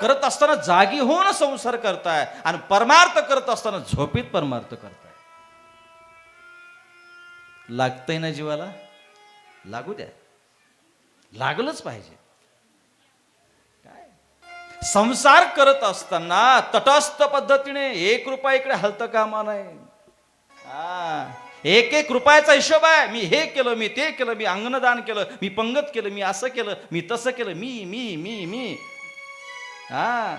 करत असताना जागी होऊन संसार करताय आणि परमार्थ करत असताना झोपीत परमार्थ करताय. लागतंय ना जीवाला? लागू द्या. लागलंच पाहिजे. काय? संसार करत असताना तटस्थ पद्धतीने एक रुपया इकडे हलतं कामा नाही हा. एक एक रुपयाचा हिशोब आहे. मी हे केलं मी ते केलं मी अंगणदान केलं मी पंगत केलं मी असं केलं मी तसं केलं मी मी मी मी. हा.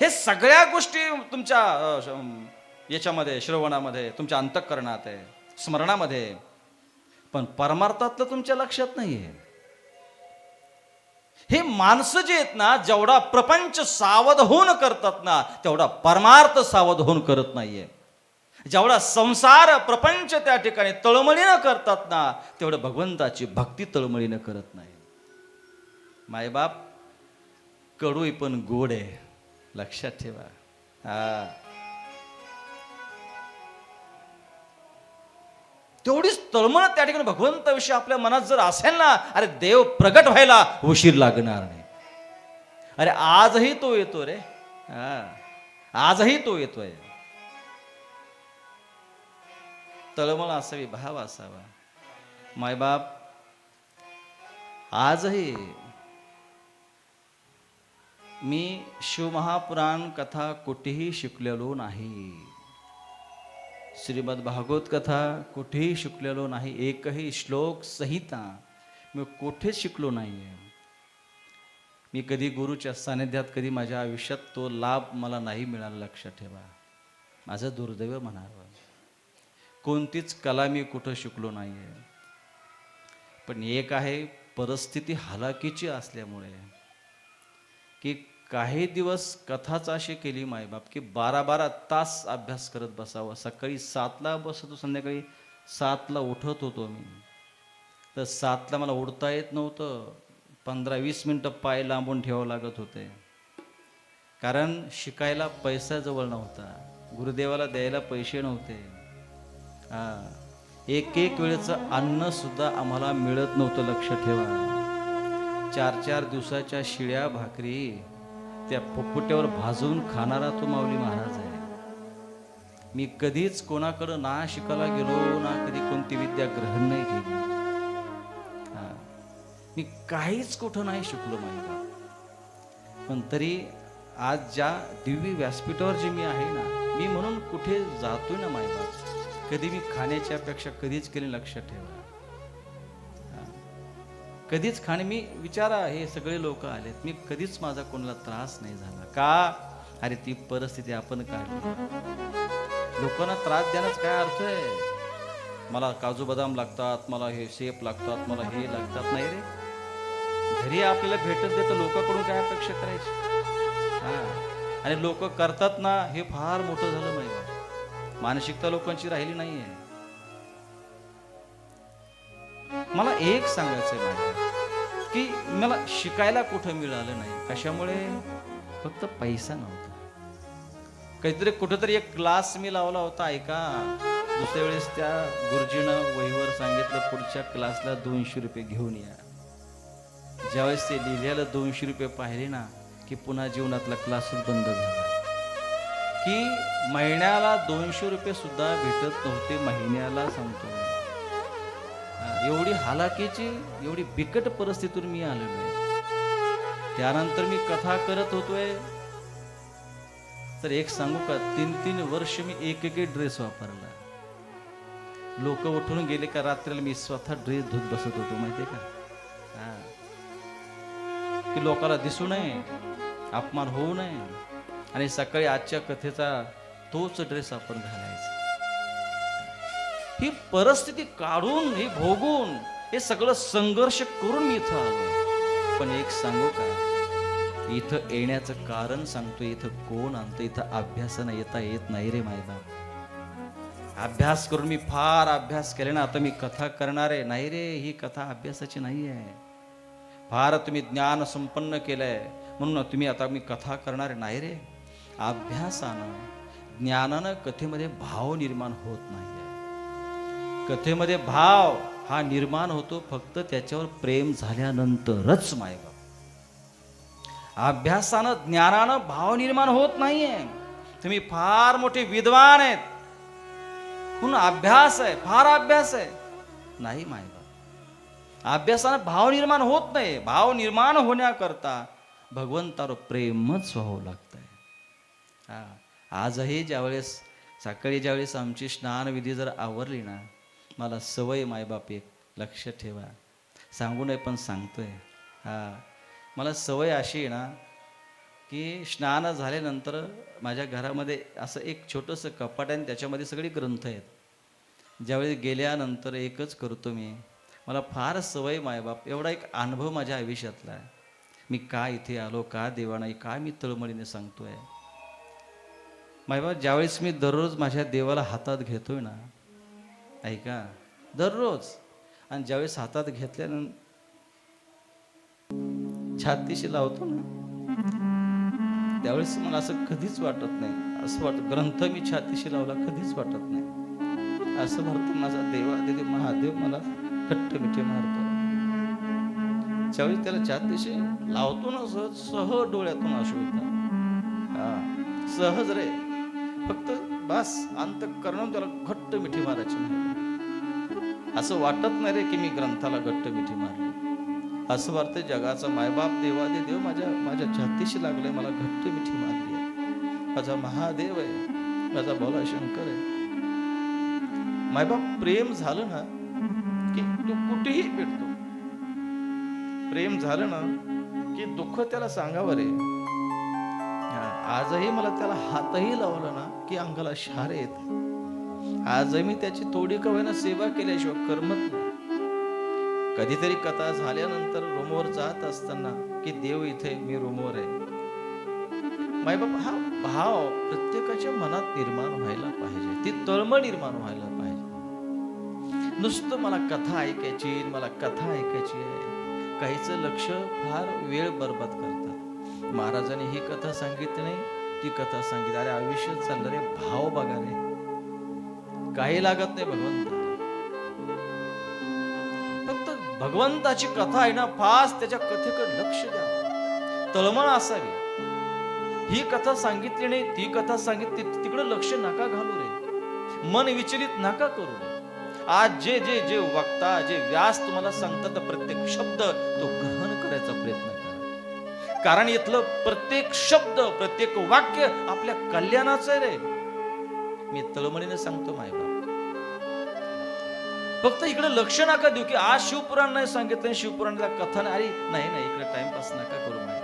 हे सगळ्या गोष्टी तुमच्या याच्यामध्ये श्रवणामध्ये तुमच्या अंतःकरणात आहे स्मरणामध्ये पण परमार्थातलं तुमच्या लक्षात नाहीये. हे माणसं जे आहेत ना जेवढा प्रपंच सावध होऊन करतात ना तेवढा परमार्थ सावध होऊन करत नाहीये. जेवढा संसार प्रपंच त्या ठिकाणी तळमळीनं करतात ना तेवढं भगवंताची भक्ती तळमळीनं करत नाही. मायबाप कडू आहे पण गोड आहे. लक्षात ठेवा. हा. तेवढीच तळमळ त्या ठिकाणी भगवंताविषयी आपल्या मनात जर असेल ना अरे देव प्रगट व्हायला उशीर लागणार नाही. अरे आजही तो येतो रे. हा. आजही तो येतोय. तळमळ असावी भाव असावा. मायबाप आजही मी शिवमहापुराण कथा कुठेही शिकलेलो नाही. श्रीमद भागवत कथा कुठेही शिकलेलो नाही एकही श्लोक संहिता मी कुठेच शिकलो नाही आहे मी कधी गुरुच्या सानिध्यात कधी माझ्या आयुष्यात तो लाभ मला नाही मिळाला लक्षात ठेवा. माझं दुर्दैव म्हणावं. कोणतीच कला मी कुठं शिकलो नाही आहे पण एक आहे परिस्थिती हलाखीची असल्यामुळे. की काही दिवस कथाच अशी केली मायबाप की बारा बारा तास अभ्यास करत बसावं. सकाळी सातला बसतो संध्याकाळी सातला उठत होतो मी. तर सातला मला उडता येत नव्हतं. पंधरा वीस मिनटं पाय लांबून ठेवावं लागत होते. कारण शिकायला पैसा जवळ नव्हता. गुरुदेवाला द्यायला पैसे नव्हते. हां. एक एक वेळेचं अन्नसुद्धा आम्हाला मिळत नव्हतं लक्ष ठेवा चार चार दिवसाच्या शिळ्या भाकरी त्या फुफुट्यावर भाजून खाणारा तो माऊली महाराज आहे. मी कधीच कोणाकडं ना शिकायला गेलो ना कधी कोणती विद्या ग्रहण नाही केली. मी काहीच कुठं नाही शिकलो माझ्या पण तरी आज ज्या दिव्य व्यासपीठावर जे मी आहे ना मी म्हणून कुठे जातोय ना मायबाप कधी मी खाण्याची अपेक्षा कधीच केली लक्षात ठेवा. कधीच खाणे मी विचारा हे सगळे लोक आलेत. मी कधीच माझा कोणाला त्रास नाही झाला. का? अरे ती परिस्थिती आपण काढली. लोकांना त्रास देण्याचा काय अर्थ आहे? मला काजू बदाम लागतात मला हे शेप लागतात मला हे लागतात. नाही रे. घरी आपल्याला भेटत देतं लोकांकडून काय अपेक्षा करायची? हा. आणि लोक करतात ना हे फार मोठं झालं माहिती मानसिकता लोकांची राहिली नाहीये. मला एक सांगायचं आहे माझ्या की मला शिकायला कुठं मिळालं नाही कशामुळे? फक्त पैसा नव्हता. काहीतरी कुठंतरी एक क्लास मी लावला होता ऐका. दुसऱ्या वेळेस त्या गुरुजीनं वहीवर सांगितलं पुढच्या क्लासला दोनशे रुपये घेऊन या. ज्यावेळेस ते लिहिलेलं दोनशे रुपये पाहिले ना की पुन्हा जीवनातला क्लासच बंद झाला. की महिन्याला दोनशे रुपये सुद्धा भेटत नव्हते महिन्याला सांगतो मी. एवढी हालाकीची एवढी बिकट परिस्थितीतून मी आलेलो आहे. त्यानंतर मी कथा करत होतोय. तर एक सांगू का तीन तीन वर्ष मी एक एक ड्रेस वापरला लोक उठून गेले का रात्रीला मी स्वतः ड्रेस धुत बसत होतो माहितीये का? हा. की लोकांना दिसू नये अपमान होऊ नये. आणि सकाळी आजच्या कथेचा तोच ड्रेस आपण घालायचा. ही परिस्थिती काढून ही भोगून हे सगळं संघर्ष करून मी इथं आलो पण एक सांगू का? इथं येण्याचं कारण सांगतो इथं कोण आणतं इथं अभ्यासानं येता येत नाही रे मायबाप अभ्यास करून मी फार अभ्यास केले ना आता मी कथा करणार आहे. नाही रे ही कथा अभ्यासाची नाही आहे. फार तुम्ही ज्ञान संपन्न केलंय. म्हणून तुम्ही आता मी कथा करणार आहे. नाही रे अभ्यासानं ज्ञानानं कथेमध्ये भाव निर्माण होत नाही. कथेमध्ये भाव हा निर्माण होतो फक्त त्याच्यावर प्रेम झाल्यानंतरच मायबाप अभ्यासानं ज्ञानानं भाव निर्माण होत नाहीये. तुम्ही फार मोठे विद्वान आहेत. म्हणून अभ्यास आहे फार अभ्यास आहे. नाही मायबाप अभ्यासानं भाव निर्माण होत नाही. भाव निर्माण होण्याकरता भगवंतावर प्रेमच व्हावं लागतंय. हा आजही ज्यावेळेस सकाळी ज्यावेळेस आमची स्नानविधी जर आवरली ना मला सवय मायबाप एक. लक्ष ठेवा. सांगू नये पण सांगतोय. हा. मला सवय अशी आहे ना की स्नान झाल्यानंतर माझ्या घरामध्ये असं एक छोटंसं कपाट आहे आणि त्याच्यामध्ये सगळी ग्रंथ आहेत. ज्यावेळी गेल्यानंतर एकच करतो मी. मला फार सवय मायबाप. एवढा एक अनुभव माझ्या आयुष्यातला आहे. मी का इथे आलो का देवा नाही मी तळमळीने सांगतोय? मायबाप ज्यावेळेस मी दररोज माझ्या देवाला हातात घेतोय ना ऐका दररोज. आणि ज्यावेळेस हातात घेतल्यानंतर छातीशी लावतो ना त्यावेळेस मला असं कधीच वाटत नाही. असं वाटत ग्रंथ मी छातीशी लावला कधीच वाटत नाही. असं भरतो माझा देवा देव महादेव मला कट्ट मिठे मारतो. ज्यावेळेस त्याला छातीशी लावतो ना सहज सहज डोळ्यातून अश्रू येतात. सहज रे. फक्त बस अंत करणं त्याला घट्ट मिठी मारायची नाही. असं वाटत नाही रे की मी ग्रंथाला घट्ट मिठी मारली. असं वाटतं जगाचा मायबाप देवादे देव माझ्या माझ्या छातीशी लागलाय मला घट्ट मिठी मारली आहे. माझा महादेव आहे माझा भोला शंकर आहे. मायबाप प्रेम झालं ना की तो कुठेही भेटतो प्रेम झालं ना की दुःख त्याला सांगावं रे. आजही मला त्याला हातही लावला ना की अंगाला शार येत आजही मी त्याची थोडी कवयनं सेवा केल्याशिवाय करमत नाही. कधीतरी कथा झाल्यानंतर रूमवर जात असताना की देव इथे मी रूमवर आहे. मायबाप हा भाव प्रत्येकाच्या मनात निर्माण व्हायला पाहिजे. ती तळमळ निर्माण व्हायला पाहिजे. नुसतं मला कथा ऐकायची मला कथा ऐकायची आहे. काहीचं लक्ष फार वेळ बरबाद करत. महाराजांनी ही कथा सांगितली नाही. ती कथा सांगितली. अरे आयुष्य चाललं रे. भाव बघा रे. काही लागत नाही भगवंत. फक्त भगवंताची कथा आहे ना फास त्याच्या कथेकडे लक्ष द्या. तळमळ असावी. ही कथा सांगितली नाही ती कथा सांगितली तिकडे लक्ष नका घालू रे. मन विचलित नका करू रे. आज जे जे जे वक्ता जे व्यास तुम्हाला सांगतात प्रत्येक शब्द तो ग्रहण करायचा प्रयत्न कारण इथलं प्रत्येक शब्द प्रत्येक वाक्य आपल्या कल्याणाचं आहे रे. मी तळमळीने सांगतो मायबा फक्त इकडे लक्ष नका देऊ की आज शिवपुराण नाही सांगितलं शिवपुराणाला कथा नाही अरे नाही नाही इकडे टाइमपास नका करू माय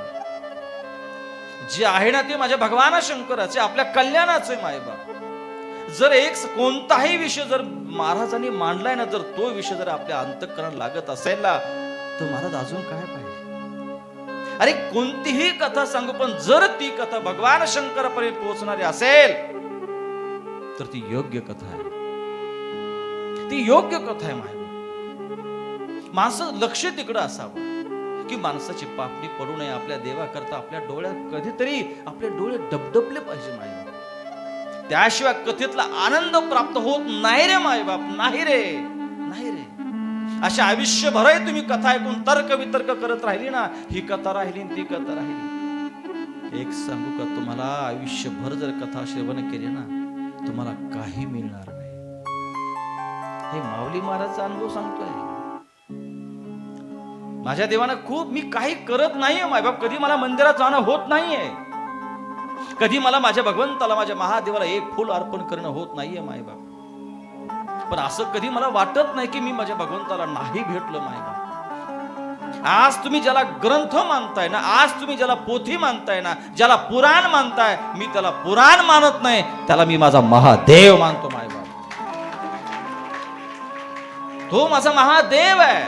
जे आहे ना ते माझ्या भगवाना शंकराचे आपल्या कल्याणाचे मायबाप जर एक कोणताही विषय जर महाराजांनी मांडलाय ना जर तो विषय जर आपल्या अंतकरण लागत असेल ना तर महाराज अजून काय पाहिजे? अरे कोणतीही कथा सांगू पण जर ती कथा भगवान शंकरापर्यंत पोहोचणारी असेल तर ती योग्य कथा आहे. ती योग्य कथा आहे माय माणसं लक्ष तिकडं असावं की माणसाची पापणी पडू नये आपल्या देवाकरता आपल्या डोळ्यात कधीतरी आपले डोळे डबडबले पाहिजे माय त्याशिवाय कथेतला आनंद प्राप्त होत नाही रे मायबाप बाप नाही रे. अशा आयुष्यभरही तुम्ही कथा ऐकून तर्क वितर्क करत राहिली ना ही कथा राहिली आणि ती कथा राहिली. एक सांगू का तुम्हाला आयुष्यभर जर कथा श्रवण केली ना तुम्हाला काही मिळणार नाही. हे माऊली महाराजचा अनुभव सांगतोय. माझ्या देवानं खूप मी काही करत नाहीये मायबाप कधी मला मंदिरात जाणं होत नाहीये. कधी मला माझ्या भगवंताला माझ्या महादेवाला एक फुल अर्पण करणं होत नाहीये मायबाप पण असं कधी मला वाटत नाही की मी माझ्या भगवंताला नाही भेटलो मायबाप आज तुम्ही ज्याला ग्रंथ मानताय ना आज तुम्ही ज्याला पोथी मानताय ना ज्याला पुराण मानताय मी त्याला पुराण मानत नाही त्याला मी माझा महादेव मानतो मायबाप तो माझा महादेव आहे.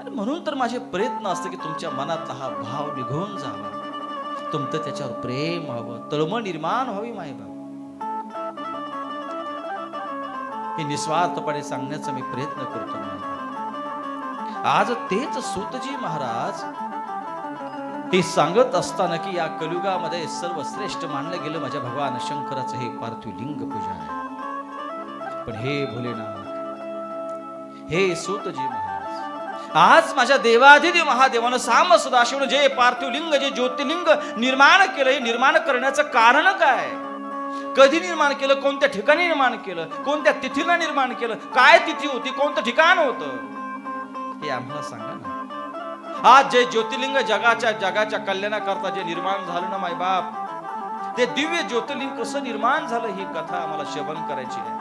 आणि म्हणून तर माझे प्रयत्न असते की तुमच्या मनातला हा भाव निघून जावा. तुमचं त्याच्यावर प्रेम व्हावं तळमळ निर्माण व्हावी मायबाप हे निस्वार्थपणे सांगण्याचा मी प्रयत्न करतो आज तेच सुतजी महाराज हे सांगत असताना की या कलियुगामध्ये सर्वश्रेष्ठ मानलं गेलं माझ्या भगवान शंकराचं हे पार्थिव लिंग पूजा आहे. पण हे भोलेनाथ हे सुतजी महाराज आज माझ्या देवाधिदेव महादेवानं साम सदाशिवनं जे पार्थिव लिंग जे ज्योतिर्लिंग निर्माण केलं हे निर्माण करण्याचं कारण काय? कधी निर्माण केलं कोणत्या ठिकाणी निर्माण केलं कोणत्या तिथीला निर्माण केलं काय तिथी होती कोणतं ठिकाण होतं? हे आम्हाला सांगा ना. आज जे ज्योतिर्लिंग जगाच्या जगाच्या कल्याणाकरता जे निर्माण झालं ना मायबाप ते दिव्य ज्योतिर्लिंग कसं निर्माण झालं ही कथा आम्हाला श्रवण करायची आहे.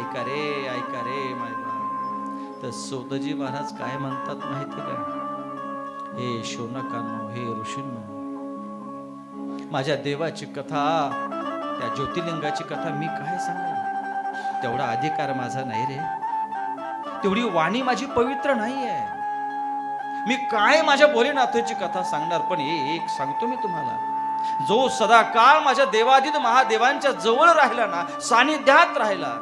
ऐका रे ऐका रे मायबाप. तर सोदजी महाराज काय म्हणतात माहिती का? हे शोनकांनो हे ऋषींनो माझ्या देवाची कथा त्या ज्योतिर्लिंगाची कथा मी काय सांगेन? तेवढा अधिकार माझा नाही रे. तेवढी वाणी माझी पवित्र नाही आहे मी काय माझ्या भोलेनाथाची कथा सांगणार? पण हे एक सांगतो मी तुम्हाला. जो सदा काळ माझ्या देवाधित महादेवांच्या जवळ राहिला ना सानिध्यात राहिला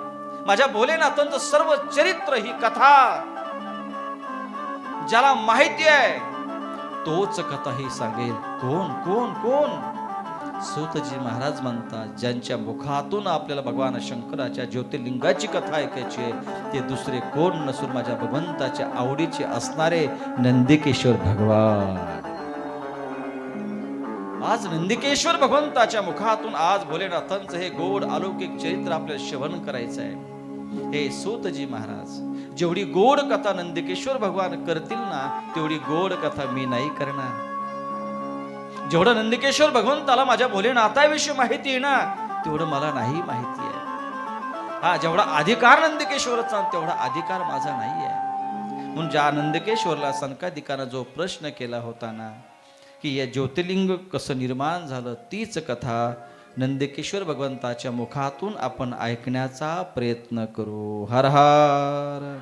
माझ्या भोलेनाथांचं सर्व चरित्र ही कथा ज्याला माहिती आहे तोच कथा ही सांगेल. कोण कोण कोण? सूतजी महाराज म्हणतात ज्यांच्या मुखातून आपल्याला भगवान शंकराच्या ज्योतिर्लिंगाची कथा ऐकायची ते दुसरे कोण नसून माझ्या भगवंताच्या आवडीचे असणारे नंदिकेश्वर भगवान. आज नंदिकेश्वर भगवंताच्या मुखातून आज भोलेनाथांचं हे गोड अलौकिक चरित्र आपल्याला श्रवण करायचं आहे. हे सूतजी महाराज जेवढी गोड कथा नंदिकेश्वर भगवान करतील ना तेवढी गोड कथा मी नाही करणार. जेवढं नंदिकेश्वर भगवंताला माझ्या भोलेनाथाविषयी माहिती आहे ना तेवढं मला नाही माहिती आहे. हा जेवढा अधिकार नंदिकेश्वरचा तेवढा अधिकार माझा नाही आहे. म्हणून ज्या नंदिकेश्वरला संकाधिकानं जो प्रश्न केला होता ना की या ज्योतिर्लिंग कसं निर्माण झालं तीच कथा नंदिकेश्वर भगवंताच्या मुखातून आपण ऐकण्याचा प्रयत्न करू. हर हर.